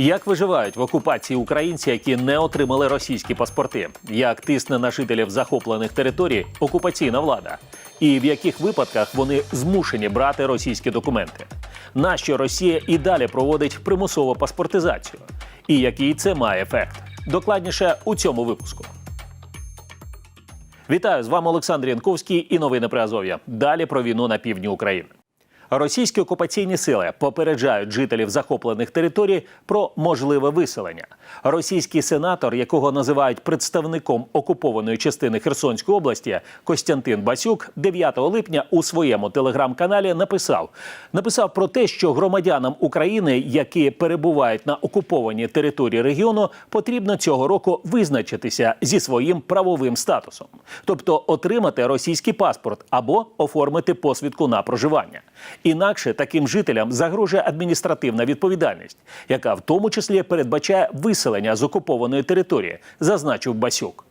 Як виживають в окупації українці, які не отримали російські паспорти? Як тисне на жителів захоплених територій окупаційна влада? І в яких випадках вони змушені брати російські документи? Нащо Росія і далі проводить примусову паспортизацію? І який це має ефект? Докладніше у цьому випуску. Вітаю з вами Олександр Янковський і новини при Азов'я. Далі про війну на півдні України. Російські окупаційні сили попереджають жителів захоплених територій про можливе виселення. Російський сенатор, якого називають представником окупованої частини Херсонської області, Костянтин Басюк, 9 липня у своєму телеграм-каналі написав: написав про те, що громадянам України, які перебувають на окупованій території регіону, потрібно цього року визначитися зі своїм правовим статусом, тобто отримати російський паспорт або оформити посвідку на проживання. Інакше таким жителям загрожує адміністративна відповідальність, яка в тому числі передбачає виселення з окупованої території, зазначив Басюк.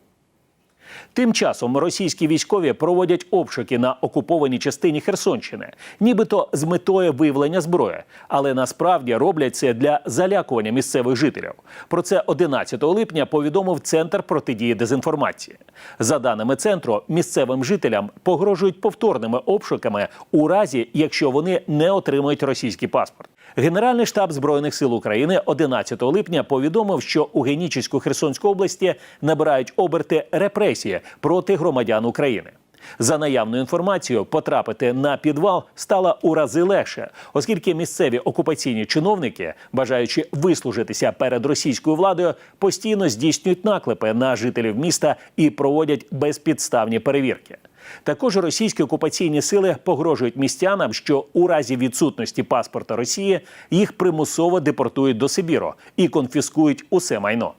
Тим часом російські військові проводять обшуки на окупованій частині Херсонщини, нібито з метою виявлення зброї, але насправді роблять це для залякування місцевих жителів. Про це 11 липня повідомив центр протидії дезінформації. За даними центру, місцевим жителям погрожують повторними обшуками у разі, якщо вони не отримують російський паспорт. Генеральний штаб збройних сил України 11 липня повідомив, що у Генічеську Херсонській області набирають оберти репресії проти громадян України. За наявною інформацією, потрапити на підвал стало у рази легше, оскільки місцеві окупаційні чиновники, бажаючи вислужитися перед російською владою, постійно здійснюють наклепи на жителів міста і проводять безпідставні перевірки. Також російські окупаційні сили погрожують містянам, що у разі відсутності паспорта Росії їх примусово депортують до Сибіру і конфіскують усе майно.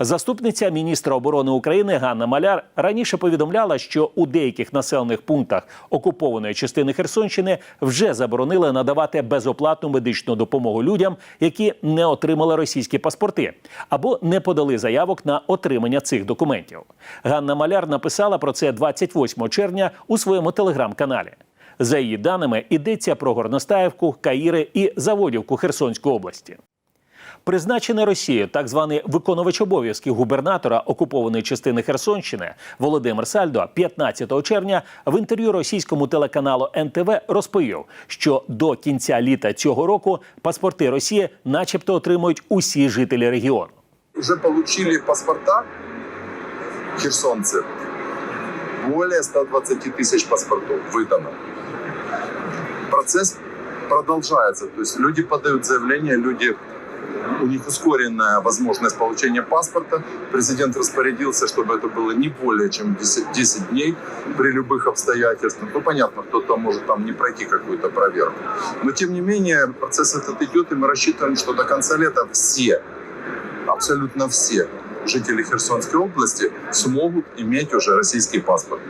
Заступниця міністра оборони України Ганна Маляр раніше повідомляла, що у деяких населених пунктах окупованої частини Херсонщини вже заборонили надавати безоплатну медичну допомогу людям, які не отримали російські паспорти або не подали заявок на отримання цих документів. Ганна Маляр написала про це 28 червня у своєму телеграм-каналі. За її даними, йдеться про Горностаївку, Каїри і Заводівку Херсонської області. Призначений Росією так званий виконувач обов'язків губернатора окупованої частини Херсонщини Володимир Сальдо 15 червня в інтерв'ю російському телеканалу НТВ розповів, що до кінця літа цього року паспорти Росії, начебто, отримують усі жителі регіону. уже получили паспорта херсонцы. Более 120 тысяч паспортов выдано. Процесс продолжается. То есть люди подают заявления, люди у них ускоренная возможность получения паспорта. Президент распорядился, чтобы это было не более чем 10, 10 дней при любых обстоятельствах. Ну, понятно, кто-то может там не пройти какую-то проверку. Но, тем не менее, процесс этот идет, и мы рассчитываем, что до конца лета все абсолютно все жители Херсонской области смогут иметь уже российский паспорт.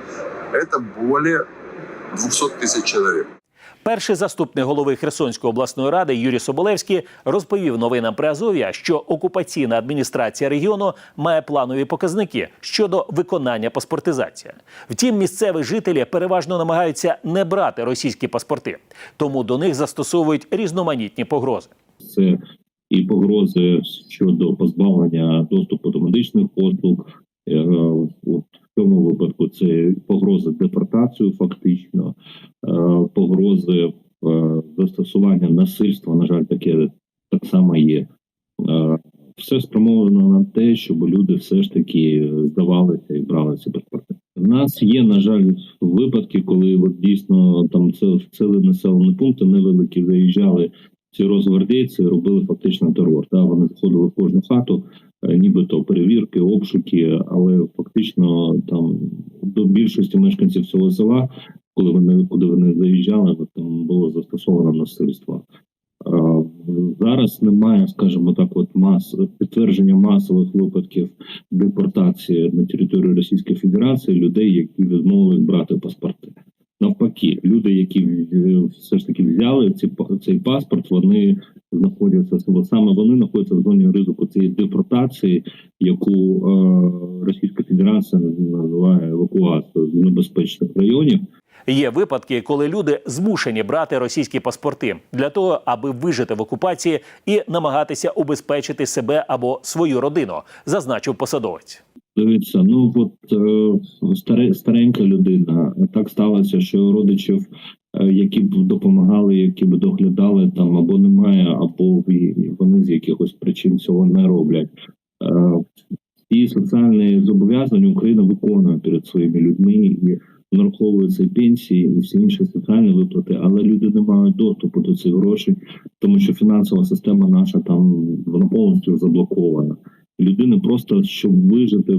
Это более 200 тысяч человек. Перший заступник голови Херсонської обласної ради Юрій Соболевський розповів новинам при Азов'я, що окупаційна адміністрація регіону має планові показники щодо виконання паспортизації. Втім, місцеві жителі переважно намагаються не брати російські паспорти, тому до них застосовують різноманітні погрози. це і погрози щодо позбавлення доступу до медичних послуг. Е, от цьому випадку це погрози депортацію, фактично, е, погрози е, застосування насильства. На жаль, таке так само є. Е, Все спрямовано на те, щоб люди все ж таки здавалися і брали ці паспорти. У нас є, на жаль, випадки, коли от дійсно там це цілі населені пункти невеликі заїжджали ці розгвардійці робили фактично терор. Да? Вони заходили в кожну хату, е, нібито перевірки, обшуки, але фактично там до більшості мешканців цього села, коли вони куди вони заїжджали, там було застосовано насильство. Зараз немає, скажімо так, от мас підтвердження масових випадків депортації на територію Російської Федерації людей, які відмовились брати паспорти. Навпаки, люди, які все ж таки взяли ці цей паспорт, вони знаходяться саме вони знаходяться в зоні ризику цієї депортації, яку е, Російська Федерація називає евакуацією з небезпечних районів. Є випадки, коли люди змушені брати російські паспорти для того, аби вижити в окупації і намагатися убезпечити себе або свою родину, зазначив посадовець. Дивіться, ну от е, старе, старенька людина. Так сталося, що родичів, е, які б допомагали, які б доглядали там або немає, або вони з якихось причин цього не роблять. Е, і соціальні зобов'язання Україна виконує перед своїми людьми і нараховуються і пенсії, і всі інші соціальні виплати, але люди не мають доступу до цих грошей, тому що фінансова система наша там вона повністю заблокована людини просто щоб вижити,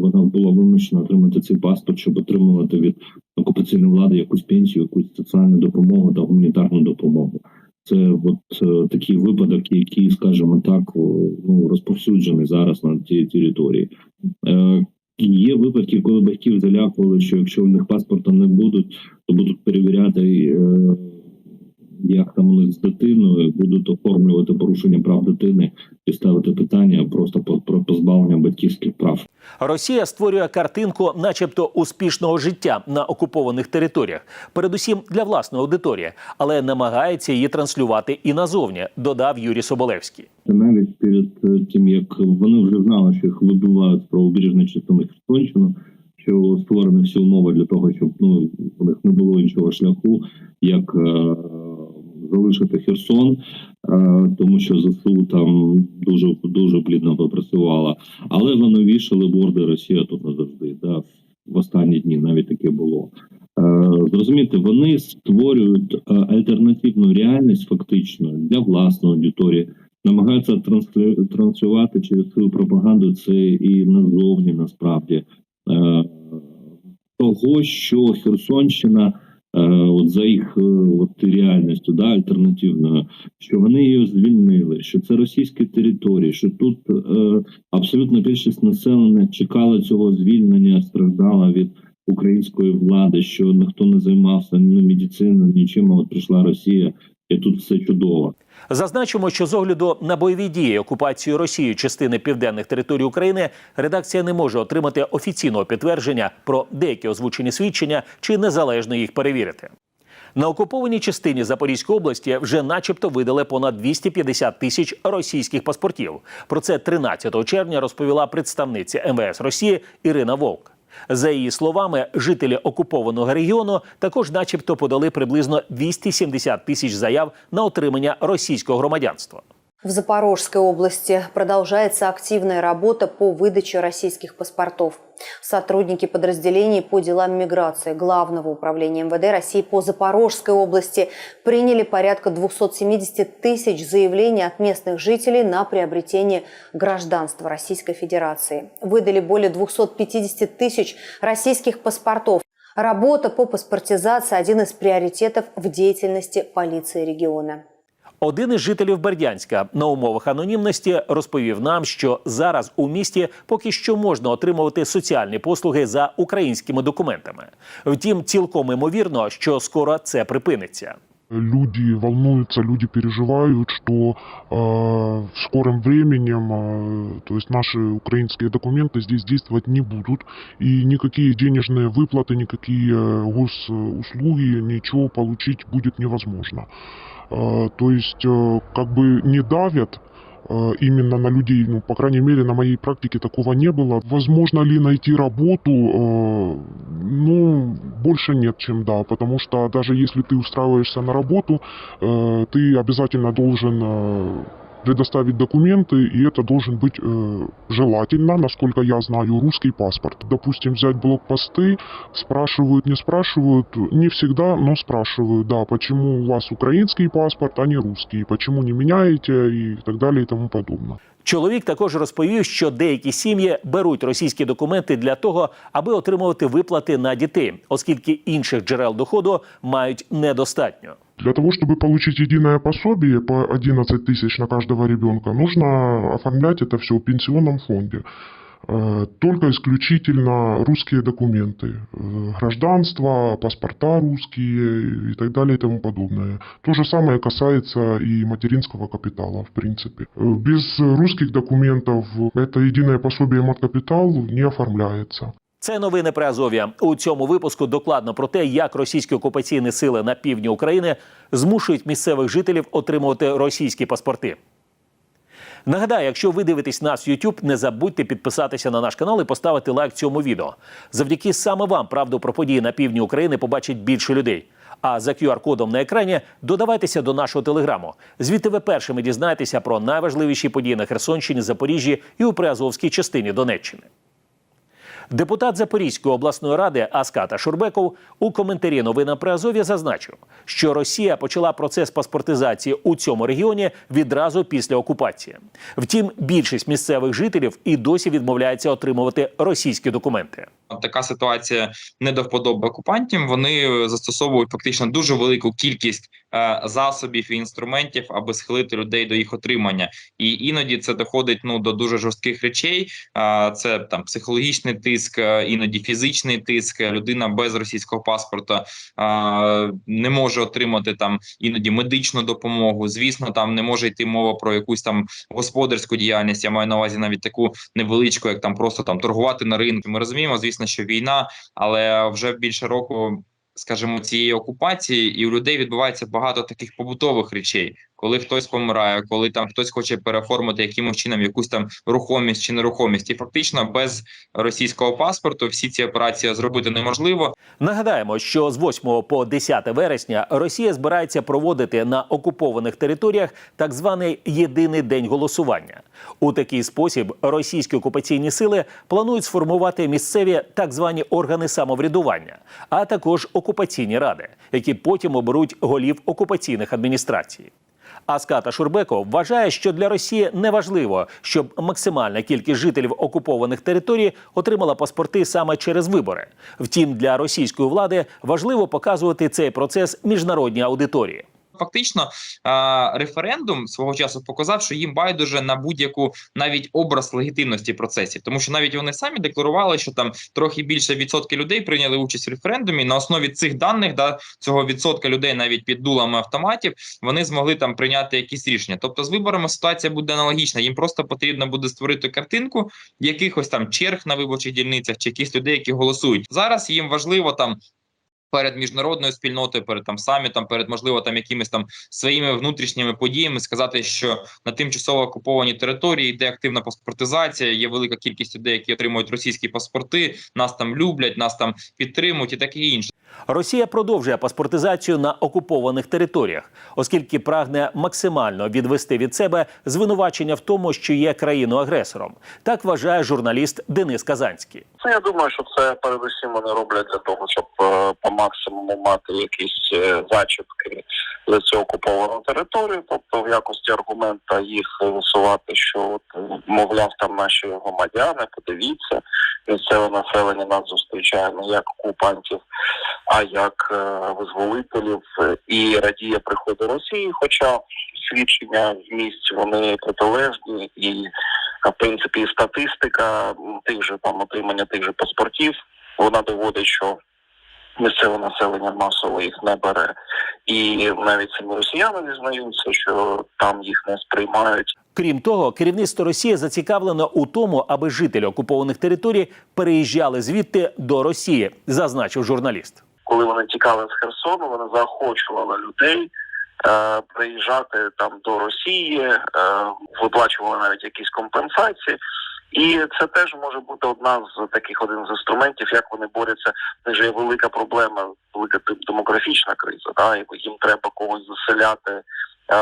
вона була вимушена отримати цей паспорт, щоб отримувати від окупаційної влади якусь пенсію, якусь соціальну допомогу та гуманітарну допомогу. Це от е, такий випадок, який, скажімо так, ну розповсюджений зараз на цій території. Е, є випадки, коли батьків залякували, що якщо в них паспорта не будуть, то будуть перевіряти, е, як там у них з дитиною, будуть оформлювати порушення прав дитини і ставити питання просто про позбавлення батьківських прав. Росія створює картинку, начебто, успішного життя на окупованих територіях, передусім для власної аудиторії, але намагається її транслювати і назовні, додав Юрій Соболевський. Навіть перед е, тим як вони вже знали, що їх вибивають з правобережної частини Херсонщину, що створені всі умови для того, щоб ну у них не було іншого шляху, як е, залишити Херсон, е, тому що ЗСУ там дуже дуже плідно попрацювала. Але вони вішали борди Росія тут назавжди. Да, в останні дні навіть таке було. Е, Зрозуміти, вони створюють е, альтернативну реальність фактично для власної аудиторії, намагаються транслю- транслювати через свою пропаганду це і назовні насправді того, що Херсонщина, от за їх е, от реальністю, да, альтернативною, що вони її звільнили, що це російські території, що тут е, абсолютно більшість населення чекала цього звільнення, страждала від української влади, що ніхто не займався ні медициною, нічим. От прийшла Росія, і тут все чудово. Зазначимо, що з огляду на бойові дії окупацію Росією частини південних територій України редакція не може отримати офіційного підтвердження про деякі озвучені свідчення чи незалежно їх перевірити. На окупованій частині Запорізької області вже, начебто, видали понад 250 тисяч російських паспортів. Про це 13 червня розповіла представниця МВС Росії Ірина Вовк. За її словами, жителі окупованого регіону також, начебто, подали приблизно 270 тисяч заяв на отримання російського громадянства. В Запорожской области продолжается активная работа по выдаче российских паспортов. Сотрудники подразделений по делам миграции Главного управления МВД России по Запорожской области приняли порядка 270 тысяч заявлений от местных жителей на приобретение гражданства Российской Федерации. Выдали более 250 тысяч российских паспортов. Работа по паспортизации – один из приоритетов в деятельности полиции региона. Один із жителів Бердянська на умовах анонімності розповів нам, що зараз у місті поки що можна отримувати соціальні послуги за українськими документами. Втім, цілком імовірно, що скоро це припиниться. Люди волнуются, люди переживают, что э, в скором временем, э, то есть наши украинские документы здесь действовать не будут, и никакие денежные выплаты, никакие э, госуслуги, ничего получить будет невозможно. Э, то есть э, как бы не давят э, именно на людей, ну, по крайней мере, на моей практике такого не было. Возможно ли найти работу? Ну, больше нет, чем да, потому что даже если ты устраиваешься на работу, ты обязательно должен предоставить документы, и это должен быть э, желательно, насколько я знаю, русский паспорт. Допустим, взять блокпосты, спрашивают, не спрашивают, не всегда, но спрашивают, да, почему у вас украинский паспорт, а не русский, почему не меняете и так далее и тому подобное. Чоловік також розповів, що деякі сім'ї беруть російські документи для того, аби отримувати виплати на дітей, оскільки інших джерел доходу мають недостатньо. Для того, чтобы получить единое пособие по 11 тысяч на каждого ребенка, нужно оформлять это все в пенсионном фонде. Э, Только исключительно русские документы. Э, Гражданство, паспорта русские и так далее и тому подобное. То же самое касается и материнского капитала, в принципе. Э, Без русских документов это единое пособие маткапитал не оформляется. Це новини при Азов'я. У цьому випуску докладно про те, як російські окупаційні сили на півдні України змушують місцевих жителів отримувати російські паспорти. Нагадаю, якщо ви дивитесь нас в YouTube, не забудьте підписатися на наш канал і поставити лайк цьому відео. Завдяки саме вам правду про події на півдні України побачить більше людей. А за QR-кодом на екрані додавайтеся до нашого телеграму. Звідти ви першими дізнаєтеся про найважливіші події на Херсонщині, Запоріжжі і у Приазовській частині Донеччини. Депутат Запорізької обласної ради Аската Шурбеков у коментарі новина при Азові зазначив, що Росія почала процес паспортизації у цьому регіоні відразу після окупації. Втім, більшість місцевих жителів і досі відмовляється отримувати російські документи. така ситуація не до вподоби окупантів. Вони застосовують фактично дуже велику кількість е, засобів і інструментів, аби схилити людей до їх отримання. І іноді це доходить ну до дуже жорстких речей. Е, це там психологічний тиск, е, іноді фізичний тиск. Людина без російського паспорта е, не може отримати там іноді медичну допомогу. Звісно, там не може йти мова про якусь там господарську діяльність. Я маю на увазі навіть таку невеличку, як там просто там торгувати на ринку. Ми розуміємо, звісно, що війна, але вже більше року. Скажімо, цієї окупації, і у людей відбувається багато таких побутових речей, коли хтось помирає, коли там хтось хоче переоформити якимось чином якусь там рухомість чи нерухомість, і фактично без російського паспорту всі ці операції зробити неможливо. Нагадаємо, що з 8 по 10 вересня Росія збирається проводити на окупованих територіях так званий єдиний день голосування. У такий спосіб російські окупаційні сили планують сформувати місцеві так звані органи самоврядування, а також окупаційні ради, які потім оберуть голів окупаційних адміністрацій. Аската Шурбеко вважає, що для Росії не важливо, щоб максимальна кількість жителів окупованих територій отримала паспорти саме через вибори. Втім, для російської влади важливо показувати цей процес міжнародній аудиторії. Фактично, референдум свого часу показав, що їм байдуже на будь-яку навіть образ легітимності процесів, тому що навіть вони самі декларували, що там трохи більше відсотки людей прийняли участь в референдумі. На основі цих даних, да цього відсотка людей, навіть під дулами автоматів, вони змогли там прийняти якісь рішення. Тобто, з виборами ситуація буде аналогічна. Їм просто потрібно буде створити картинку якихось там черг на виборчих дільницях чи якихось людей, які голосують зараз. Їм важливо там перед міжнародною спільнотою, перед там самітом, перед можливо там якимись там своїми внутрішніми подіями сказати, що на тимчасово окупованій території йде активна паспортизація. Є велика кількість людей, які отримують російські паспорти. Нас там люблять, нас там підтримують і таке інше. Росія продовжує паспортизацію на окупованих територіях, оскільки прагне максимально відвести від себе звинувачення в тому, що є країною-агресором. Так вважає журналіст Денис Казанський. Це я думаю, що це передусім вони роблять для того, щоб е, по максимуму мати якісь е, зачіпки за цю окуповану територію, тобто в якості аргумента їх висувати, що от мовляв там наші громадяни, подивіться, місцеве населення нас зустрічає не як окупантів, а як е, визволителів е, і радіє приходу Росії. Хоча свідчення з місць вони протилежні і в принципі статистика тих же там отримання тих же паспортів, вона доводить, що місцеве населення масово їх не бере, і навіть самі росіяни зізнаються, що там їх не сприймають. Крім того, керівництво Росії зацікавлено у тому, аби жителі окупованих територій переїжджали звідти до Росії, зазначив журналіст. Коли вони тікали з Херсону, вони заохочували людей. е, Приїжджати там до Росії, е, виплачували навіть якісь компенсації, і це теж може бути одна з таких один з інструментів, як вони борються. Це ж є велика проблема, велика демографічна криза. Да? їм треба когось заселяти е,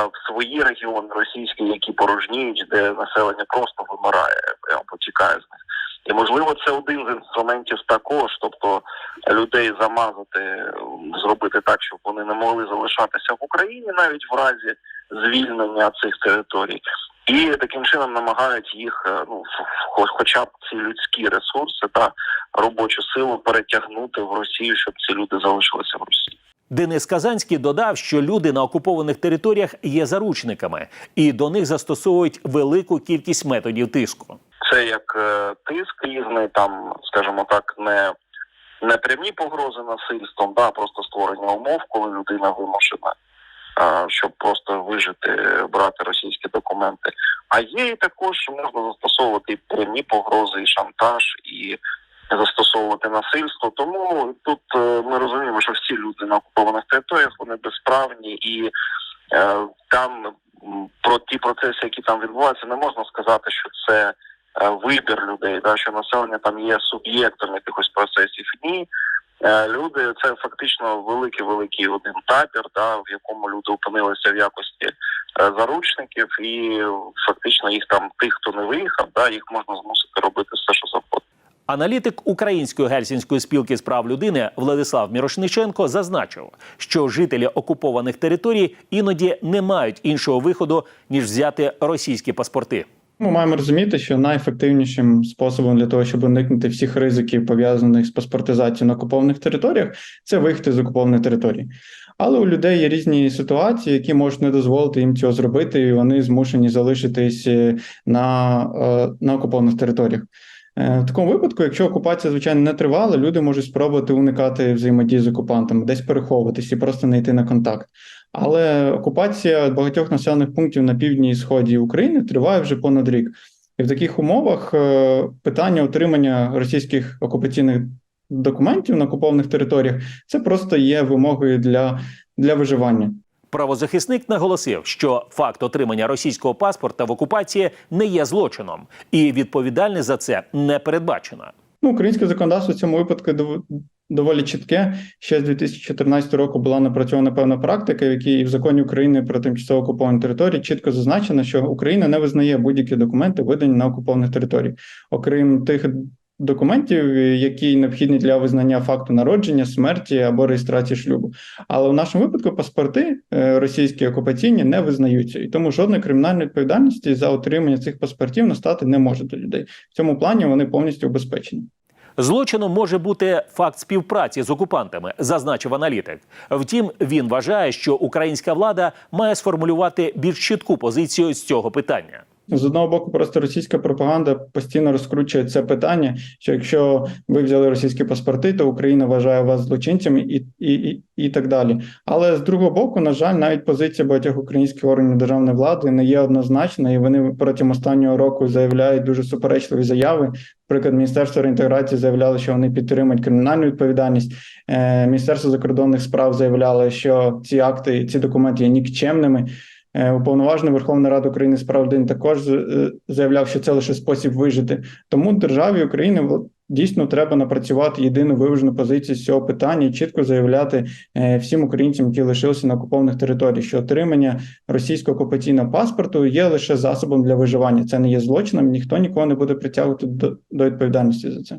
в свої регіони російські, які порожніють, де населення просто вимирає або потікає з них. І можливо, це один з інструментів також, тобто людей замазати, зробити так, щоб вони не могли залишатися в Україні навіть в разі звільнення цих територій, і таким чином намагають їх, е, ну хоча б ці людські ресурси та робочу силу перетягнути в Росію, щоб ці люди залишилися в Росії. Денис Казанський додав, що люди на окупованих територіях є заручниками, і до них застосовують велику кількість методів тиску. Це як е, тиск різний, там, скажімо так, не, не прямі погрози насильством, да, просто створення умов, коли людина вимушена, щоб просто вижити, брати російські документи. А є і також можна застосовувати і прямі погрози, і шантаж, і застосовувати насильство. Тому тут е, ми розуміємо, що всі люди на окупованих територіях вони безправні і е, там про ті процеси, які там відбуваються, не можна сказати, що це вибір людей, да, що населення там є суб'єктом якихось процесів. Ні. Е, Люди це фактично великий великий один табір, да, в якому люди опинилися в якості е, заручників, і фактично їх там тих, хто не виїхав, да, їх можна змусити робити все, що завгодно. Аналітик Української гельсінської спілки з прав людини Владислав Мірошниченко зазначив, що жителі окупованих територій іноді не мають іншого виходу ніж взяти російські паспорти. Ми маємо розуміти, що найефективнішим способом для того, щоб уникнути всіх ризиків пов'язаних з паспортизацією на окупованих територіях, це виїхати з окупованих територій. Але у людей є різні ситуації, які можуть не дозволити їм цього зробити, і вони змушені залишитись е, на, е, на окупованих територіях. Е, В такому випадку, якщо окупація, звичайно, не тривала, люди можуть спробувати уникати взаємодії з окупантами, десь переховуватись і просто не йти на контакт. Але окупація багатьох населених пунктів на півдні і сході України триває вже понад рік. І в таких умовах е, питання отримання російських окупаційних документів на окупованих територіях це просто є вимогою для, для виживання. Правозахисник наголосив, що факт отримання російського паспорта в окупації не є злочином, і відповідальність за це не передбачено. Ну, українське законодавство в цьому випадку доволі чітке. Ще з 2014 року була напрацьована певна практика, в якій в законі України про тимчасово окуповані території чітко зазначено, що Україна не визнає будь-які документи, видані на окупованих територіях, окрім тих документів, які необхідні для визнання факту народження, смерті або реєстрації шлюбу. Але в нашому випадку паспорти е, російські окупаційні не визнаються, і тому жодної кримінальної відповідальності за отримання цих паспортів настати не може до людей. В цьому плані вони повністю убезпечені. Злочином може бути факт співпраці з окупантами, зазначив аналітик. Втім, він вважає, що українська влада має сформулювати більш чітку позицію з цього питання. З одного боку, просто російська пропаганда постійно розкручує це питання, що якщо ви взяли російські паспорти, то Україна вважає вас злочинцями і, і, і, і так далі. Але з другого боку, на жаль, навіть позиція багатьох українських органів державної влади не є однозначна, і вони протягом останнього року заявляють дуже суперечливі заяви. Наприклад, Міністерство реінтеграції заявляло, що вони підтримують кримінальну відповідальність. Е, Міністерство закордонних справ заявляло, що ці акти, ці документи є нікчемними. Е, Уповноважений Верховної Ради України з прав людини також е, заявляв, що це лише спосіб вижити. Тому державі України дійсно треба напрацювати єдину виважену позицію з цього питання і чітко заявляти е, всім українцям, які лишилися на окупованих територіях, що отримання російського окупаційного паспорту є лише засобом для виживання. Це не є злочином. Ніхто нікого не буде притягувати до відповідальності за це.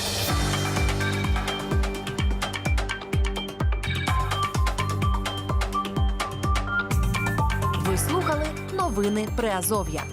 Новини Приазов'я.